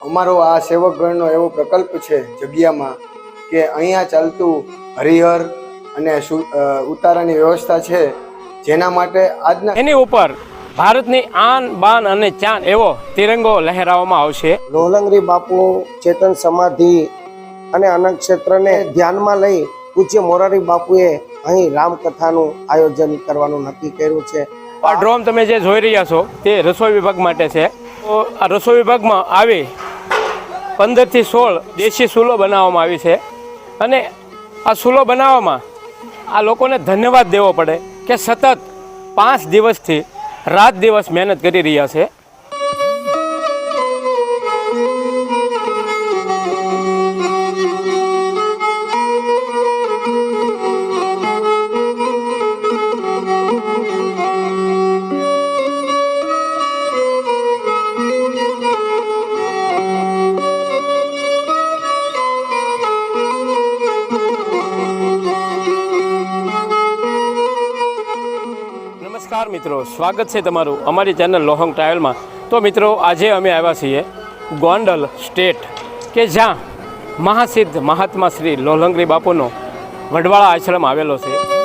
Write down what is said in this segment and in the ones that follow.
અમારો આ સેવકગણનો એવો પ્રકલ્પ છે જગ્યામાં કે અહીંયા ચાલતું હરિહર અને સુ- ઉતારાની વ્યવસ્થા છે જેના માટે આજના એની ઉપર ભારતની આન બાન અને ચાન એવો તિરંગો લહેરાવવામાં આવશે. લોલંગરી બાપુ ચેતન સમાધિ અને અનંત ક્ષેત્રને ધ્યાનમાં લઈ પૂજ્ય મોરારી બાપુએ અહીં રામકથાનું આયોજન કરવાનું નક્કી કર્યું છે. આ ડ્રોમ તમે જે જોઈ રહ્યા છો તે રસોઈ વિભાગ માટે છે. તો આ રસોઈ વિભાગમાં આવી પંદરથી સોળ દેશી સૂલો બનાવવામાં આવી છે. અને આ સૂલો બનાવવામાં આ લોકોને ધન્યવાદ દેવો પડે કે સતત પાંચ દિવસથી રાત દિવસ મહેનત કરી રહ્યા છે. નમસ્કાર મિત્રો, સ્વાગત છે તમારું અમારી ચેનલ લોહંગ ટ્રાવેલમાં. તો મિત્રો, આજે અમે આવ્યા છીએ ગોંડલ સ્ટેટ, કે જ્યાં મહાસિદ્ધ મહાત્મા શ્રી લોલંગરી બાપુનો વડવાળા આશ્રમ આવેલો છે.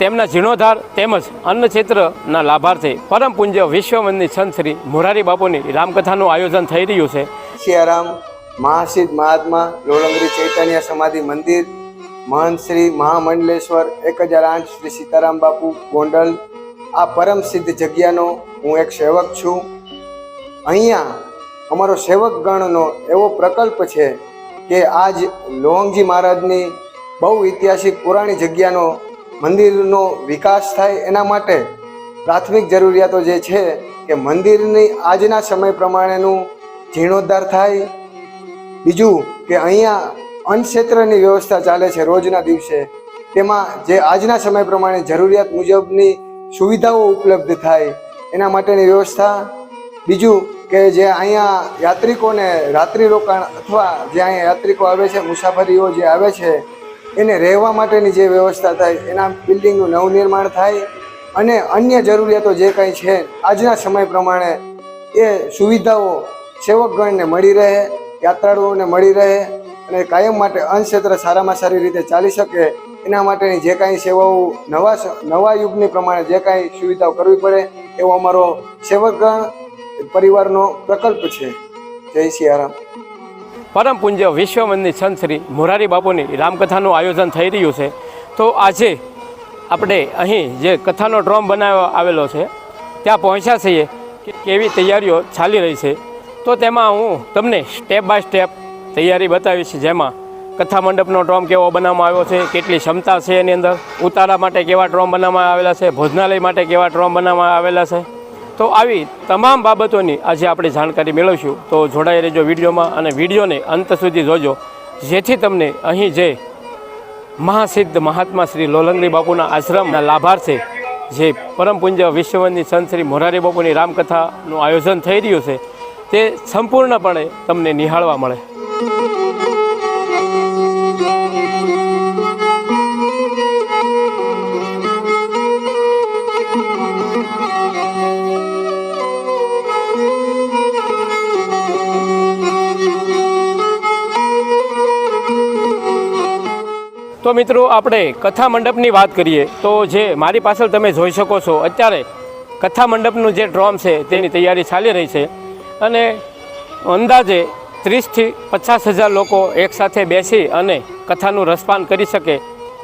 તેમના જીર્ણોદ્ધાર તેમજ અન્નક્ષેત્રના લાભાર્થે પરમ પૂજ્ય વિશ્વવંદની સંત શ્રી મોરારી બાપુની રામકથાનું આયોજન થઈ રહ્યું છે. સિયારામ, મહાસિદ્ધ મહાત્મા લોળંગરી ચૈતન્ય સમાધિ મંદિર, મહંત શ્રી મહામંડલેશ્વર એક હજાર આઠ શ્રી સીતારામ બાપુ, ગોંડલ, આ પરમ સિદ્ધ જગ્યાનો હું એક સેવક છું. અહીંયા અમારો સેવકગણનો એવો પ્રકલ્પ છે કે આજ લોહંગજી મહારાજની બહુ ઐતિહાસિક પુરાણી જગ્યાનો મંદિરનો વિકાસ થાય એના માટે પ્રાથમિક જરૂરિયાતો જે છે કે મંદિરની આજના સમય પ્રમાણેનું જીર્ણોદ્ધાર થાય. બીજું કે અહીંયા અન્નક્ષેત્રની વ્યવસ્થા ચાલે છે રોજના દિવસે. તેમાં જે આજના સમય પ્રમાણે જરૂરિયાત મુજબની સુવિધાઓ ઉપલબ્ધ થાય એના માટેની વ્યવસ્થા. બીજું કે જે અહીંયા યાત્રિકોને રાત્રિ રોકાણ અથવા જે અહીંયા યાત્રિકો આવે છે, મુસાફરીઓ જે આવે છે એને રહેવા માટેની જે વ્યવસ્થા થાય, એના બિલ્ડિંગનું નવનિર્માણ થાય અને અન્ય જરૂરિયાતો જે કંઈ છે, આજના સમય પ્રમાણે એ સુવિધાઓ સેવકગણને મળી રહે, યાત્રાળુઓને મળી રહે અને કાયમ માટે અન્નક્ષેત્ર સારામાં સારી રીતે ચાલી શકે, એના માટેની જે કાંઈ સેવાઓ નવા નવા યુગની પ્રમાણે જે કાંઈ સુવિધાઓ કરવી પડે, એવો અમારો સેવકગણ પરિવારનો પ્રકલ્પ છે. જય સિયારામ પરમ પૂજ્ય વિશ્વમંદિર સંત શ્રી મોરારી બાપુની રામકથાનું આયોજન થઈ રહ્યું છે. તો આજે આપણે અહીં જે કથાનો ડ્રોમ બનાવવા આવેલો છે, ત્યાં પહોંચ્યા છીએ કે કેવી તૈયારીઓ ચાલી રહી છે. તો તેમાં હું તમને સ્ટેપ બાય સ્ટેપ તૈયારી બતાવીશ, જેમાં કથા મંડપનો ડ્રોમ કેવો બનાવવામાં આવ્યો છે, કેટલી ક્ષમતા છે એની અંદર, ઉતારા માટે કેવા ડ્રોમ બનાવવામાં આવેલા છે, ભોજનાલય માટે કેવા ડ્રોમ બનાવવામાં આવેલા છે તો આવી તમામ બાબતોની આજે આપણે જાણકારી મેળવશું. તો જોડાઈ રહેજો વિડીયોમાં અને વિડીયોને અંત સુધી જોજો. જેથી તમને અહીં જે મહાસિદ્ધ મહાત્મા શ્રી લોલંગરી બાપુના આશ્રમના લાભાર્થે જે પરમ પૂજ્ય વિશ્વવંદની સંત શ્રી મોરારી બાપુની રામકથાનું આયોજન થઈ રહ્યું છે, તે સંપૂર્ણપણે તમને નિહાળવા મળે. તો મિત્રો, આપણે કથા મંડપની વાત કરીએ, તો જે મારી પાછળ તમે જોઈ શકો છો, અત્યારે કથા મંડપનું જે ડ્રોમ છે, તેની તૈયારી ચાલી રહી છે. અને અંદાજે ત્રીસથી પચાસ હજાર લોકો એકસાથે બેસી અને કથાનું રસપાન કરી શકે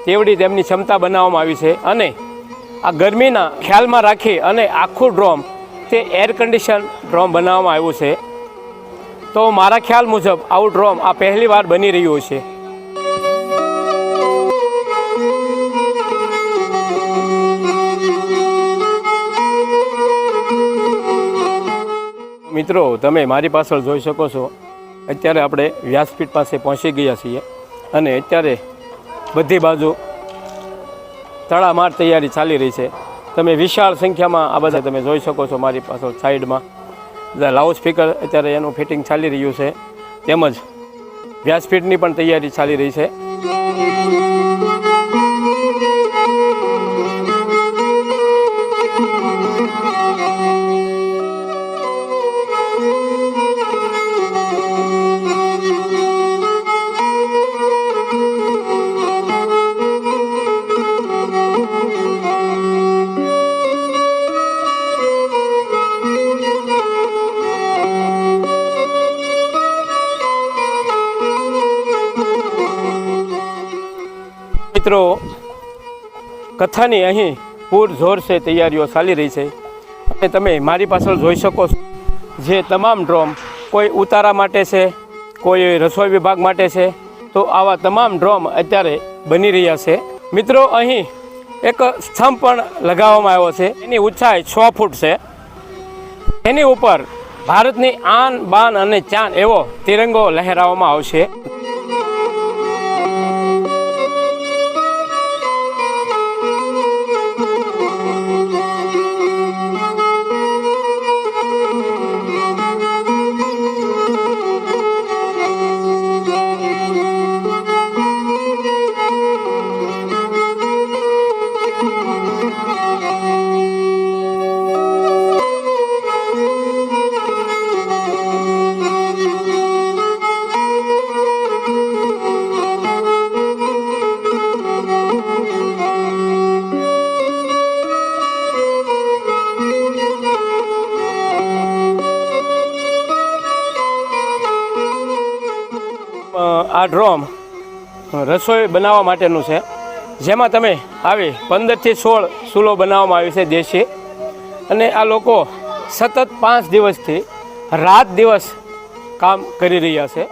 તેવડી તેમની ક્ષમતા બનાવવામાં આવી છે. અને આ ગરમીના ખ્યાલમાં રાખી અને આખું ડ્રોમ, તે એર કન્ડિશન ડ્રોમ બનાવવામાં આવ્યું છે. તો મારા ખ્યાલ મુજબ, આવું ડ્રોમ આ પહેલી વાર બની રહ્યું છે. મિત્રો, તમે મારી પાછળ જોઈ શકો છો. અત્યારે આપણે વ્યાસપીઠ પાસે પહોંચી ગયા છીએ અને અત્યારે બધી બાજુ તળામાર તૈયારી ચાલી રહી છે. તમે વિશાળ સંખ્યામાં આ બધા તમે જોઈ શકો છો મારી પાછળ સાઈડમાં. લાઉડ સ્પીકર અત્યારે એનું ફિટિંગ ચાલી રહ્યું છે. તેમજ વ્યાસપીઠની પણ તૈયારી ચાલી રહી છે. મિત્રો, કથાની અહીં પૂર જોરશે તૈયારીઓ ચાલી રહી છે. અને તમે મારી પાછળ જોઈ શકો છો જે તમામ ડ્રોમ કોઈ ઉતારા માટે છે, કોઈ રસોઈ વિભાગ માટે છે, તો આવા તમામ ડ્રોમ અત્યારે બની રહ્યા છે. મિત્રો, અહીં એક સ્તંભ પણ લગાવવામાં આવ્યો છે. એની ઊંચાઈ છ ફૂટ છે. એની ઉપર ભારતની આન, બાન અને ચાન એવો તિરંગો લહેરાવવામાં આવશે. આ ડ્રોમ રસોઈ બનાવવા માટેનું છે. જેમાં તમે આવી પંદરથી સોળ ચૂલો બનાવવામાં આવી છે દેશી. અને આ લોકો સતત પાંચ દિવસથી રાત દિવસ કામ કરી રહ્યા છે.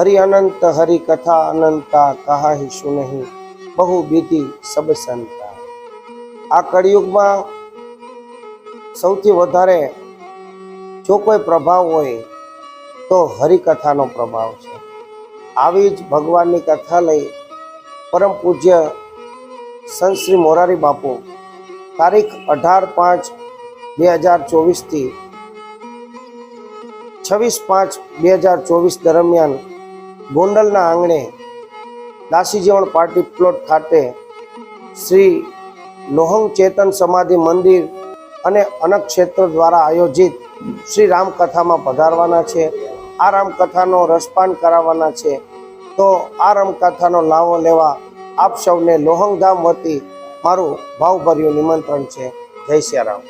હરિ અનંત, હરિ કથા, અનંતા, કહાહી સુનહી, બહુ બીતી સબ સંતા આ કળિયુગમાં સૌથી વધારે જો કોઈ પ્રભાવ હોય તો હરિકથાનો પ્રભાવ છે. આવી જ ભગવાનની કથા લઈ પરમ પૂજ્ય સંત શ્રી મોરારી બાપુ તારીખ અઢાર પાંચ બે હજાર ચોવીસથી છવ્વીસ પાંચ બે હજાર ચોવીસ દરમિયાન ગોંડલના આંગણે દાસીજીવન પાર્ટી પ્લોટ ખાતે શ્રી લોહંગ ચેતન સમાધિ મંદિર અને અનક્ષેત્ર દ્વારા આયોજિત શ્રી રામકથામાં પધારવાના છે. આ રામકથાનો રસપાન કરાવવાના છે. તો આ રામકથાનો લાવો લેવા આપ સૌને લોહંગધામ વતી મારું ભાવભર્યું નિમંત્રણ છે. જય શ્રી રામ.